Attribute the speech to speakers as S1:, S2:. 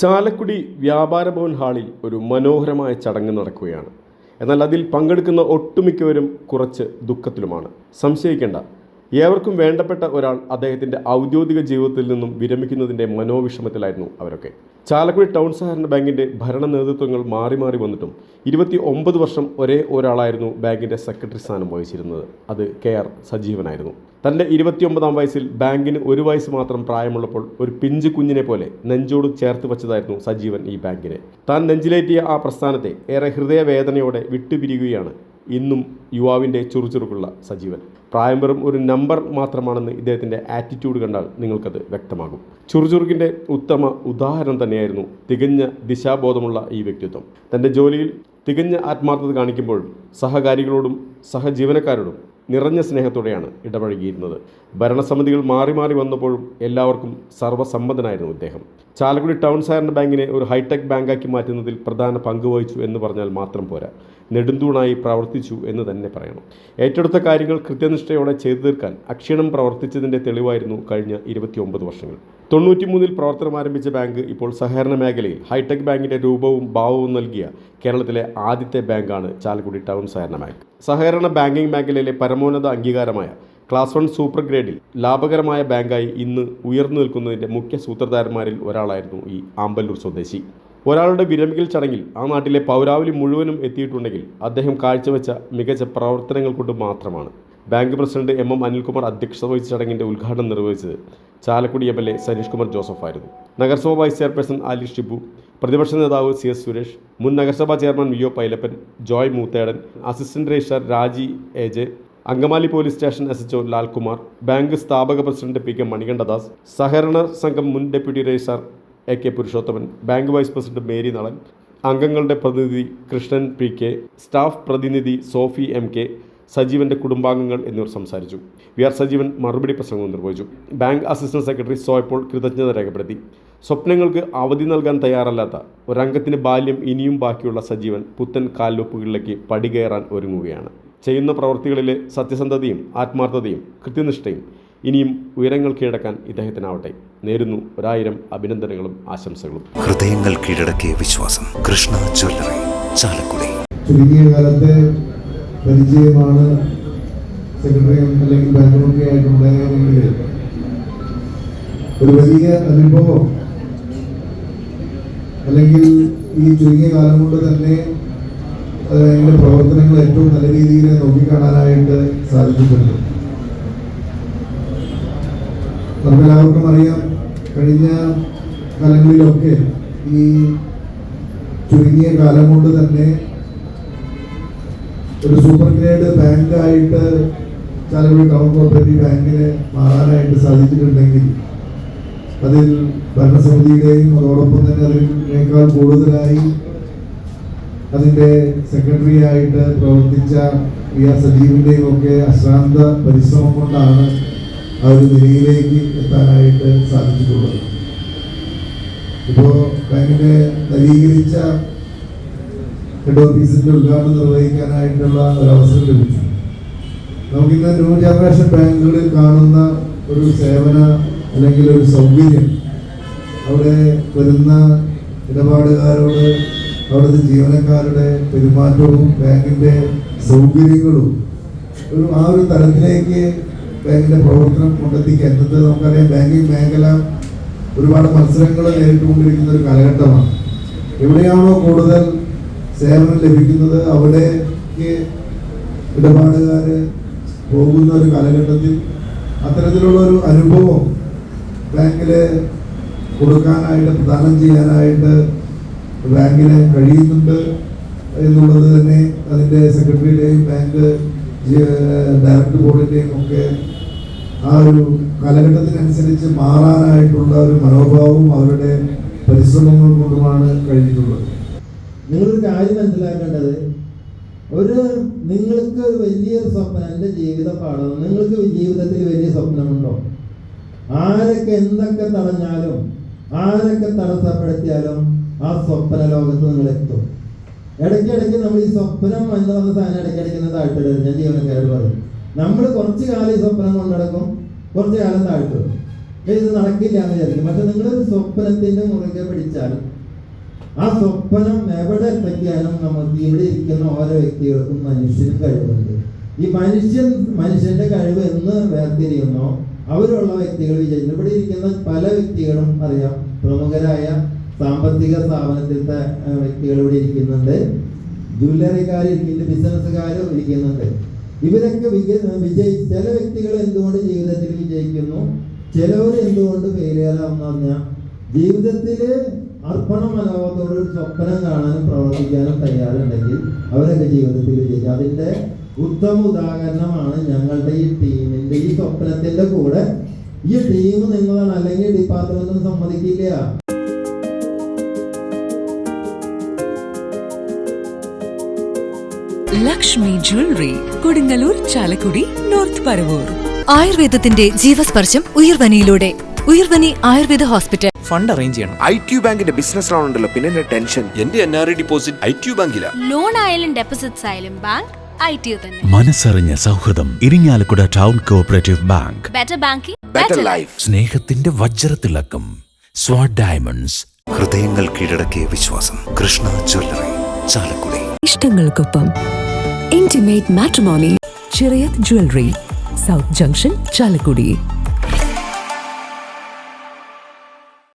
S1: ചാലക്കുടി വ്യാപാര ഭവൻ ഹാളിൽ ഒരു മനോഹരമായ ചടങ്ങ് നടക്കുകയാണ്. എന്നാൽ അതിൽ പങ്കെടുക്കുന്ന ഒട്ടുമിക്കവരും കുറച്ച് ദുഃഖത്തിലുമാണ്. സംശയിക്കേണ്ട ഏവർക്കും വേണ്ടപ്പെട്ട ഒരാൾ അദ്ദേഹത്തിന്റെ ഔദ്യോഗിക ജീവിതത്തിൽ നിന്നും വിരമിക്കുന്നതിന്റെ മനോവിഷമത്തിലായിരുന്നു അവരൊക്കെ. ചാലക്കുടി ടൗൺ സഹകരണ ബാങ്കിന്റെ ഭരണ നേതൃത്വങ്ങൾ മാറി മാറി വന്നിട്ടും ഇരുപത്തി ഒമ്പത് വർഷം ഒരേ ഒരാളായിരുന്നു ബാങ്കിന്റെ സെക്രട്ടറി സ്ഥാനം വഹിച്ചിരുന്നത്. അത് കെ ആർ സജീവനായിരുന്നു. തന്റെ ഇരുപത്തിയൊമ്പതാം വയസ്സിൽ ബാങ്കിന് ഒരു വയസ്സ് മാത്രം പ്രായമുള്ളപ്പോൾ ഒരു പിഞ്ചു കുഞ്ഞിനെ പോലെ നെഞ്ചോട് ചേർത്ത് വച്ചതായിരുന്നു സജീവൻ ഈ ബാങ്കിനെ. താൻ നെഞ്ചിലേറ്റിയ ആ പ്രസ്ഥാനത്തെ ഏറെ ഹൃദയവേദനയോടെ വിട്ടുപിരിയുകയാണ് ഇന്നും യുവാവിന്റെ ചുറുചുറുക്കുള്ള സജീവൻ. പ്രായം വെറും ഒരു നമ്പർ മാത്രമാണെന്ന് ഇദ്ദേഹത്തിന്റെ ആറ്റിറ്റ്യൂഡ് കണ്ടാൽ നിങ്ങൾക്കത് വ്യക്തമാകും. ചുറുചുറുക്കിന്റെ ഉത്തമ ഉദാഹരണം തന്നെയായിരുന്നു തികഞ്ഞ ദിശാബോധമുള്ള ഈ വ്യക്തിത്വം. തന്റെ ജോലിയിൽ തികഞ്ഞ ആത്മാർത്ഥത കാണിക്കുമ്പോൾ സഹകാരികളോടും സഹജീവനക്കാരോടും നിറഞ്ഞ സ്നേഹത്തോടെയാണ് ഇടപഴകിയിരുന്നത്. ഭരണസമിതികൾ മാറി മാറി വന്നപ്പോഴും എല്ലാവർക്കും സർവസമ്മതനായിരുന്നു അദ്ദേഹം ചാലക്കുടി ടൗൺ സഹകരണ ബാങ്കിനെ ഒരു ഹൈടെക് ബാങ്കാക്കി മാറ്റുന്നതിൽ പ്രധാന പങ്ക് വഹിച്ചു എന്ന് പറഞ്ഞാൽ മാത്രം പോരാ. നെടുന്തൂണായി പ്രവർത്തിച്ചു എന്ന് തന്നെ പറയണം. ഏറ്റെടുത്ത കാര്യങ്ങൾ കൃത്യനിഷ്ഠയോടെ ചെയ്തു തീർക്കാൻ അക്ഷീണം പ്രവർത്തിച്ചതിന്റെ തെളിവായിരുന്നു കഴിഞ്ഞ ഇരുപത്തിയൊമ്പത് വർഷങ്ങൾ. തൊണ്ണൂറ്റിമൂന്നിൽ പ്രവർത്തനം ആരംഭിച്ച ബാങ്ക് ഇപ്പോൾ സഹകരണ മേഖലയിൽ ഹൈടെക് ബാങ്കിന്റെ രൂപവും ഭാവവും നൽകിയ കേരളത്തിലെ ആദ്യത്തെ ബാങ്കാണ് ചാലക്കുടി ടൗൺ സഹകരണ ബാങ്ക്. സഹകരണ ബാങ്കിംഗ് മേഖലയിലെ പരമോന്നത അംഗീകാരമായ ക്ലാസ് വൺ സൂപ്പർ ഗ്രേഡിൽ ലാഭകരമായ ബാങ്കായി ഇന്ന് ഉയർന്നു നിൽക്കുന്നതിന്റെ മുഖ്യ സൂത്രധാരന്മാരിൽ ഒരാളായിരുന്നു ഈ ആമ്പല്ലൂർ സ്വദേശി. ഒരാളുടെ വിരമിക്കൽ ചടങ്ങിൽ ആ നാട്ടിലെ പൗരാവലി മുഴുവനും എത്തിയിട്ടുണ്ടെങ്കിൽ അദ്ദേഹം കാഴ്ചവെച്ച മികച്ച പ്രവർത്തനങ്ങൾ കൊണ്ട് മാത്രമാണ് bank president M M Anilkumar അധ്യക്ഷത വഹിച്ച ചടങ്ങിന്റെ ഉദ്ഘാടനം നിർവഹിച്ചത് Chalakudy M L A Saneesh Kumar Joseph ആയിരുന്നു. നഗരസഭ വൈസ് ചെയർപേഴ്സൺ ആലി ഷിബു പ്രതിപക്ഷ നേതാവ് സി എസ് സുരേഷ് മുൻ നഗരസഭാ chairman V O Pailappan Joy Moothedan assistant registrar Raji A J Angamaly police station S H O Lalkumar bank സ്ഥാപക പ്രസിഡന്റ് പി കെ മണികണ്ഠദാസ് സഹകരണ സംഘം മുൻ deputy registrar A K Purushothaman bank vice president Mary Nalan അംഗങ്ങളുടെ പ്രതിനിധി Krishnan P K staff പ്രതിനിധി Sophy M K സജീവന്റെ കുടുംബാംഗങ്ങൾ എന്നിവർ സംസാരിച്ചു. വി ആർ സജീവൻ മറുപടി പ്രസംഗം നിർവഹിച്ചു. ബാങ്ക് അസിസ്റ്റന്റ് സെക്രട്ടറി സോയപ്പോൾ കൃതജ്ഞത രേഖപ്പെടുത്തി. സ്വപ്നങ്ങൾക്ക് അവധി നൽകാൻ തയ്യാറല്ലാത്ത ഒരംഗത്തിന് ബാല്യം ഇനിയും ബാക്കിയുള്ള സജീവൻ പുത്തൻ കാൽവെപ്പുകളിലേക്ക് പടികയറാൻ ഒരുങ്ങുകയാണ്. ചെയ്യുന്ന പ്രവൃത്തികളിലെ സത്യസന്ധതയും ആത്മാർത്ഥതയും കൃത്യനിഷ്ഠയും ഇനിയും ഉയരങ്ങൾ കീഴടക്കാൻ ഇദ്ദേഹത്തിനാവട്ടെ. നേരുന്നു ഒരായിരം അഭിനന്ദനങ്ങളും ആശംസകളും.
S2: ഹൃദയങ്ങൾ കീഴടക്കിയ വിശ്വാസം. കൃഷ്ണ ജ്വല്ലറി ചാലക്കുടി.
S3: ചുരുങ്ങിയ കാലത്തെ പരിചയമാണ് സെക്രട്ടറിയും അല്ലെങ്കിൽ ബാങ്കുമൊക്കെ ആയിട്ടുണ്ടായിരുന്നെങ്കിൽ ഒരു വലിയ അനുഭവം. അല്ലെങ്കിൽ ഈ ചുരുങ്ങിയ കാലം കൊണ്ട് തന്നെ അതിന്റെ പ്രവർത്തനങ്ങൾ ഏറ്റവും നല്ല രീതിയിൽ നോക്കിക്കാണാനായിട്ട് സാധിച്ചിട്ടുണ്ട്. നമുക്കെല്ലാവർക്കും അറിയാം കഴിഞ്ഞ കാലങ്ങളിലൊക്കെ ഈ ചുരുങ്ങിയ കാലം കൊണ്ട് തന്നെ ഒരു സൂപ്പർ ഗ്രേഡ് ബാങ്ക് ആയിട്ട് ചാലക്കുടി ടൗൺ കോപ്പറേറ്റീവ് ബാങ്കിനെ മാറാനായിട്ട് സാധിച്ചിട്ടുണ്ടെങ്കിൽ അതിൽ ഭരണസമിതിയുടെയും അതോടൊപ്പം തന്നെ അതിനേക്കാൾ കൂടുതലായി അതിന്റെ സെക്രട്ടറി ആയിട്ട് പ്രവർത്തിച്ച പി ആർ സജീവിന്റെയും ഒക്കെ അശ്രാന്ത പരിശ്രമം കൊണ്ടാണ് ആ ഒരു നിലയിലേക്ക് എത്താനായിട്ട് സാധിച്ചിട്ടുള്ളത്. ഇപ്പോൾ ബാങ്കിന്റെ നവീകരിച്ച ഹെഡ് ഓഫീസിന്റെ ഉദ്ഘാടനം നിർവഹിക്കാനായിട്ടുള്ള ഒരു അവസരം ലഭിച്ചു. നമുക്കിന്ന് ന്യൂ ജനറേഷൻ ബാങ്കുകളിൽ കാണുന്ന ഒരു സേവന അല്ലെങ്കിൽ ഒരു സൗകര്യം അവിടെ വരുന്ന ഇടപാടുകാരോട് അവിടുത്തെ ജീവനക്കാരുടെ പെരുമാറ്റവും ബാങ്കിന്റെ സൗകര്യങ്ങളും ഒരു ആ ഒരു തലത്തിലേക്ക് ബാങ്കിന്റെ പ്രവർത്തനം കൊണ്ടെത്തിക്കാൻ ഇന്നത്തെ നമുക്കറിയാം. ബാങ്കിങ് മേഖല ഒരുപാട് മത്സരങ്ങൾ നേരിട്ടുകൊണ്ടിരിക്കുന്ന ഒരു കാലഘട്ടമാണ്. എവിടെയാണോ കൂടുതൽ സേവനം ലഭിക്കുന്നത് അവിടേക്ക് ഇടപാടുകാർ പോകുന്ന ഒരു കാലഘട്ടത്തിൽ അത്തരത്തിലുള്ള ഒരു അനുഭവം ബാങ്കിൽ കൊടുക്കാനായിട്ട് പ്രദാനം ചെയ്യാനായിട്ട് ബാങ്കിന് കഴിയുന്നുണ്ട് എന്നുള്ളത് തന്നെ അതിന്റെ സെക്രട്ടറിയുടെയും ബാങ്ക് ഡയറക്ടർ ബോർഡിന്റെയും ഒക്കെ ആ ഒരു കാലഘട്ടത്തിനനുസരിച്ച് മാറാനായിട്ടുള്ള ഒരു മനോഭാവവും അവരുടെ പരിശ്രമങ്ങൾ കൊണ്ടുമാണ് കഴിഞ്ഞിട്ടുള്ളത്.
S4: നിങ്ങളൊരു കാര്യം മനസ്സിലാക്കേണ്ടത്. ഒരു നിങ്ങൾക്ക് വലിയൊരു സ്വപ്നം എന്റെ ജീവിതം പാഠം നിങ്ങൾക്ക് ജീവിതത്തിൽ വലിയ സ്വപ്നമുണ്ടോ? ആരൊക്കെ എന്തൊക്കെ തടഞ്ഞാലും ആരൊക്കെ തടസ്സപ്പെടുത്തിയാലും ആ സ്വപ്ന ലോകത്ത് നിങ്ങൾ എത്തും. ഇടയ്ക്കിടയ്ക്ക് നമ്മൾ ഈ സ്വപ്നം എന്ന് പറഞ്ഞ സാധനം ഇടയ്ക്കിടയ്ക്ക് താഴ്ത്തിടരുത്. ഞാൻ ജീവനക്കാരോട് പറയും. നമ്മൾ കുറച്ച് കാലം ഈ സ്വപ്നം കൊണ്ടടക്കും കുറച്ച് കാലം താഴ്ത്തിടും ഇത് നടക്കില്ല എന്ന് വിചാരിക്കും. പക്ഷെ നിങ്ങൾ സ്വപ്നത്തിന്റെ മുറുകെ പിടിച്ചാൽ ആ സ്വപ്നം എവിടെ എത്തിക്കാനും നമുക്ക് ഇവിടെ ഇരിക്കുന്ന ഓരോ വ്യക്തികൾക്കും മനുഷ്യനും കഴിവുണ്ട്. ഈ മനുഷ്യൻ മനുഷ്യന്റെ കഴിവ് എന്ന് വേർതിരിയുന്നോ അവരുള്ള വ്യക്തികൾ വിജയിച്ചു ഇവിടെ ഇരിക്കുന്ന പല വ്യക്തികളും അറിയാം. പ്രമുഖരായ സാമ്പത്തിക സ്ഥാപനത്തിലത്തെ വ്യക്തികൾ ഇവിടെ ഇരിക്കുന്നുണ്ട്. ജ്വല്ലറിക്കാർ ഇരിക്കുന്നുണ്ട് ബിസിനസ്സുകാർ ഇരിക്കുന്നുണ്ട്. ഇവരൊക്കെ വിജ- വിജയി ചില വ്യക്തികൾ എന്തുകൊണ്ട് ജീവിതത്തിൽ വിജയിക്കുന്നു? ചിലവർ എന്തുകൊണ്ട് ഫെയിലിയർ പറഞ്ഞാൽ ജീവിതത്തിൽ അർപ്പണ മനോഭാവത്തോടെ ഒരു സ്വപ്നം കാണാനും പ്രവർത്തിക്കാനും തയ്യാറുണ്ടെങ്കിൽ അവരൊക്കെ ജീവിതത്തിൽ വിജയിക്കും. അതിന്റെ ഉത്തമ ഉദാഹരണമാണ് ഞങ്ങളുടെ ഈ ടീമിന്റെ ഈ സ്വപ്നത്തിന്റെ കൂടെ. ഈ ടീം നിങ്ങളാണ് അല്ലെങ്കിൽ ഡിപ്പാർട്ട്മെന്റ് സമ്മതിക്കില്ല.
S5: Lakshmi jewellery Kodungallur Chalakudy north Paravur.
S6: ആയുർവേദത്തിന്റെ ജീവസ്പർശം ഉയർവനിയിലൂടെ. Uyarvani Ayurveda hospital.
S7: Fund arrange ചെയ്യണം.
S8: ഐ ടി ബാങ്കിന്റെ ബിസിനസ് ലോൺ ഉണ്ടല്ലോ പിന്നെ എന്റെ ടെൻഷൻ.
S9: എന്റെ N R I deposit I T ബാങ്കില.
S10: Loan ആയാലും ഡെപ്പോസിറ്റ്സ് ആയാലും ബാങ്ക് ഐ ടി തന്നെ.
S2: മനസ്സറിഞ്ഞ സൗഹൃദം Irinjalakuda town cooperative bank
S10: better banking
S8: better life
S2: സ്നേഹത്തിന്റെ വജ്രത്തിളക്കം സ്വാഡ് ഡയമണ്ട്സ്
S7: ഹൃദയങ്ങൾ കീഴടക്കിയ വിശ്വാസം കൃഷ്ണ ജ്വല്ലറി ചാലക്കുടി.
S5: ഇഷ്ടങ്ങൾക്കൊപ്പം ഇന്റിമേറ്റ് മാട്രിമോണി ചെറിയ ജ്വല്ലറി സൗത്ത് ജംഗ്ഷൻ ചാലക്കുടി.